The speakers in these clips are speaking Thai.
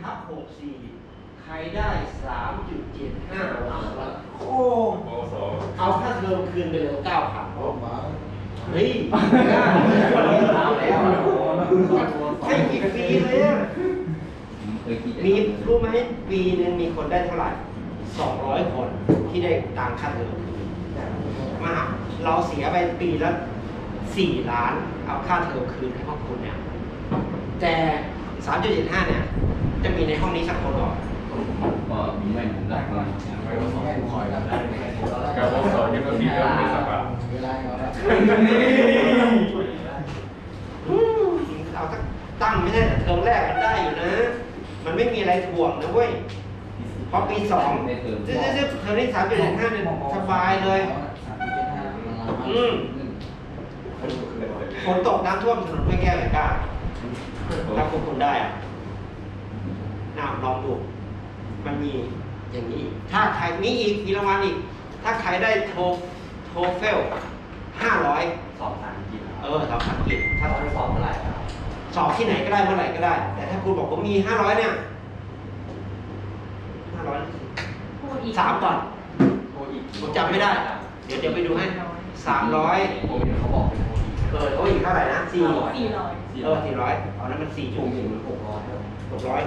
ทับหกสี่ใครได้สามจุดเจ็ดห้าโอ้โอ้โหเอาค่าเทอมคืนไปเลยเก้าพันออกมาเฮ้ยไม่ได้เอาแล้วให้กี่ปีเลยอะเคยคิดมีรู้ไหมปีหนึ่งมีคนได้เท่าไหร่สองร้อยคนที่ได้ตังค่าเทอมมาหาเราเสียไปปีละสี่ล้าน เอาค่าเทอมคืนให้พวกคุณเนี่ยแต่ สามจุดเจ็ดห้าเนี่ย จะมีในห้องนี้สักคนหรอก็มีแม่ผมได้มาไม่ต้องให้คอยกันได้กับวงสองยังก็มีเรื่องมีสบายเวลาเขาแบบอืมเอาสักตั้งไม่ได้แต่เทอมแรกมันได้อยู่นะ มันไม่มีอะไรถ่วงนะเว้ยพอปีสองได้เติมซึ่งซึ่งเทอมที่สามจุดห้าเนี่ยสบายเลยอืมฝนตกน้ำท่วมถนนไม่แก้ไม่กล้า ถ้าพวกคุณได้อะน่าลองดู มันมีอย่างนี้ ถ้าใครมีอีกมีรางวัลอีก ถ้าใครได้โทโทเฟลห้าร้อยสองพันกินเออสอบภาษาอังกฤษถ้าถ้าสอบเมื่อไหร่ครับสอบที่ไหนก็ได้เมื่อไหร่ก็ได้ แต่ถ้าคุณบอกผมมีห้าร้อยเนี่ยห้าร้อยสามก่อนโออีกผมจำไม่ได้ เดี๋ยวเดี๋ยวไปดูให้สามร้อยผมเห็นเขาบอกเป็นโออีก เออโอ้ยอีกเท่าไหร่นะสี่สี่ร้อยเออสี่ร้อยเอานั้นมันสี่ผจุมดเห็นมันหกร้อยหกร้อย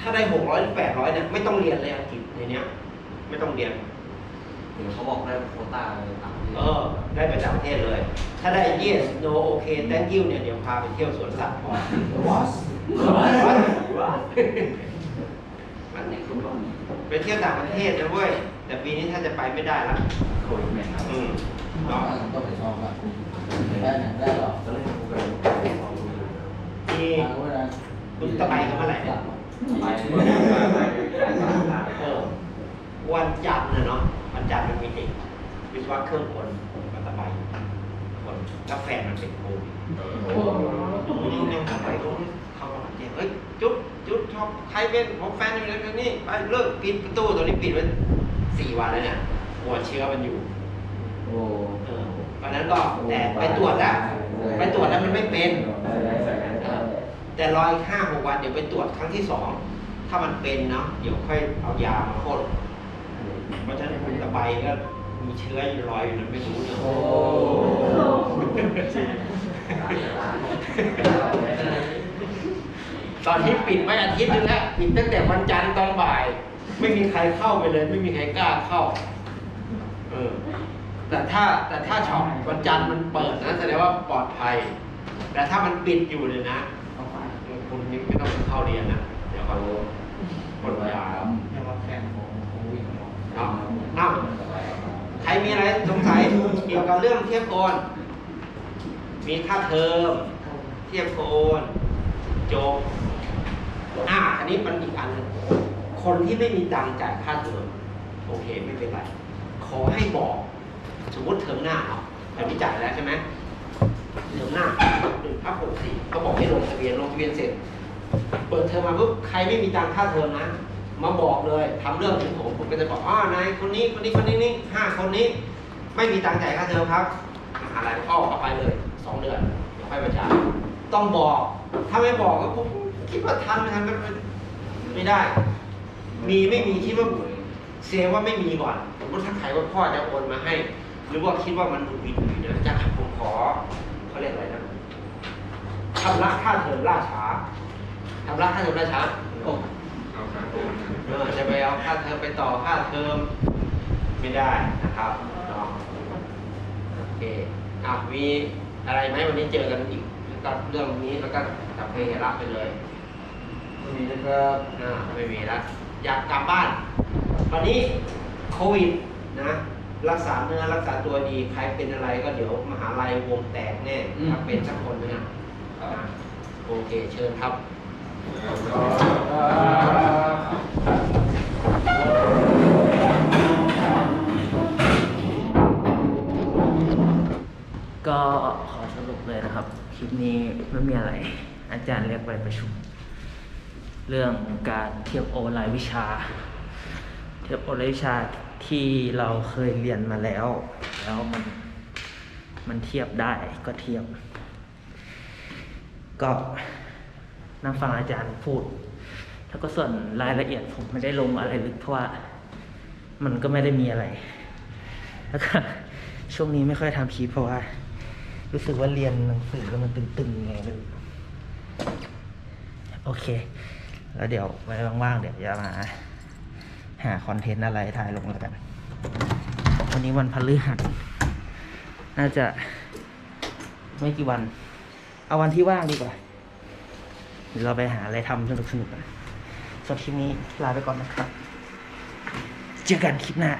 ถ้าได้หกร้อยหรือแปดร้อยเนี่ยไม่ต้องเรียนเลยอังกฤษในเนี้ย ไม่ต้องเรียนเห็นเขาบอกได้โควต้าเลยต่างประเทศเออ ได้ไปต่างประเทศเลย ถ้าได้ yes no okay thank you เนี่ยเดี๋ยวพาไปเที่ยวสวนสัตว์ก่อนวอสมันเนี่ยคุณบอกไปเที่ยวต่างประเทศนะเว้ย แต่ปีนี้ถ้าจะไปไม่ได้ละโควิดแม่ครับอืม ต้อเนาะงต้องไปชอบละ ได้ไหนได้หรอกก็เล่นกันที่คุณจะไปกันเมื่อไหร่เนี่ยเออวันจันทร์นะเนาะวันจันทร์มันมีเด็กวิศวะเครื่องกลมาตะไบคนแล้วแฟนมันเป็นโควิดโอ้โหนี่เนี่ยเข้าไปตรงนี้เข้ามาเจเฮ้ยจุ๊บจุ๊บชอบใครเป็นผมแฟนอยู่ในตรงนี้ไปเลิกปิดประตูตัวนี้ปิดไว้สี่วันแล้วเนี่ยหัวเชื้อมันอยู่ โอ้ วันนั้นก็แต่ไปตรวจแล้วไปตรวจแล้วมันไม่เป็นแต่รออีกห้าหกวันเดี๋ยวไปตรวจครั้งที่สองถ้ามันเป็นเนาะเดี๋ยวค่อยเอายามาพ่นเพราะฉะนั้นคุณตะไบก็มีเชื้ออยู่ลอยอยู่นั้นไม่รู้เนอะโอ้ตอนที่ปิดไว้อาทิตย์นึงแล้วปิดตั้งแต่วันจันทร์ตอนบ่าย ไม่มีใครเข้าไปเลย ไม่มีใครกล้าเข้า เออ แต่ถ้าแต่ถ้าช็อปวันจันทร์มันเปิดนะแสดงว่าปลอดภัย แต่ถ้ามันปิดอยู่เลยนะคุณยังไม่ต้องเข้าเรียนนะเดี๋ยวเขาหมดยาแล้วยังว่าแฟนของโควิดเนาะเนาะใครมีอะไรสงสัยเกี่ยวกับเรื่องเทียบโอน มีค่าเทอม เทียบโอนจบอ่าอันนี้มันอีกอันหนึงคนที่ไม่มีตังค์จ่ายค่าเทอมโอเคไม่เป็นไร ขอให้บอก สมมติเทอมหน้าเนาะแต่นี้จ่ายแล้วใช่ไหมเทอมหน้าหนึ่งพักหกสี่เขาบอกให้ลงทะเบียนลงทะเบียนเสร็จ เปิดเทอมมาปุ๊บใครไม่มีตังค่าเทอมนะ มาบอกเลยทำเรื่องถึงผมผมก็จะบอกอ๋อนายคนนี้คนนี้คนนี้นี่ห้าคนนี้ ไม่มีตังค์จ่ายค่าเทอมครับมหาลัยก็เอาไปเลยสองเดือนเดี๋ยวค่อยมาจ่ายต้องบอก ถ้าไม่บอกก็ผมคิดว่าทันไม่ทันก็ไม่ได้ มีไม่มีคิดว่าเซว่าไม่มีก่อนสมมติถ้าใครว่าพ่อจะโอนมาให้ หรือว่าคิดว่ามันบุญวินอยู่เดี๋ยวจะผมขอเขาเรียกอะไรนะชำระค่าเทอมล่าช้าชำระค่าเทอมล่าช้าโอ้เอาครับเออจะไปเอาค่าเทอมไปต่อค่าเทอมไม่ได้นะครับเนาะโอเคอะมีอะไรไหมวันนี้เจอกันอีกกับเรื่องนี้แล้วก็จับเพลงรับไปเลยมีนะครับอ่าไม่มีแล้วอยากกลับบ้านวันนี้โควิดนะ รักษาเนื้อรักษาตัวดีใครเป็นอะไรก็เดี๋ยวมหาลัยวงแตกแน่ถ้าเป็นสักคนนึงอะอ่าโอเคเชิญครับก็ขอสรุปเลยนะครับ คลิปนี้ไม่มีอะไร อาจารย์เรียกไปประชุม เรื่องการเทียบโอรายวิชา เทียบโอรายวิชา ที่เราเคยเรียนมาแล้ว แล้วมันมันเทียบได้ก็เทียบ ก็นั่งฟังอาจารย์พูด แล้วก็ส่วนรายละเอียดผมไม่ได้ลงอะไรลึกเพราะว่ามันก็ไม่ได้มีอะไร แล้วก็ช่วงนี้ไม่ค่อยทำคลิปเพราะว่า รู้สึกว่าเรียนหนังสือแล้วมันตึงๆไงไม่รู้โอเค แล้วเดี๋ยวไว้ว่างๆเดี๋ยวจะมา หาคอนเทนต์อะไรถ่ายลงแล้วกัน วันนี้วันพฤหัสน่าจะ ไม่กี่วัน เอาวันที่ว่างดีกว่าเดี๋ยวเราไปหาอะไรทำสนุกๆกันส่วนคลิปนี้ลาไปก่อนนะครับ เจอกันคลิปหน้า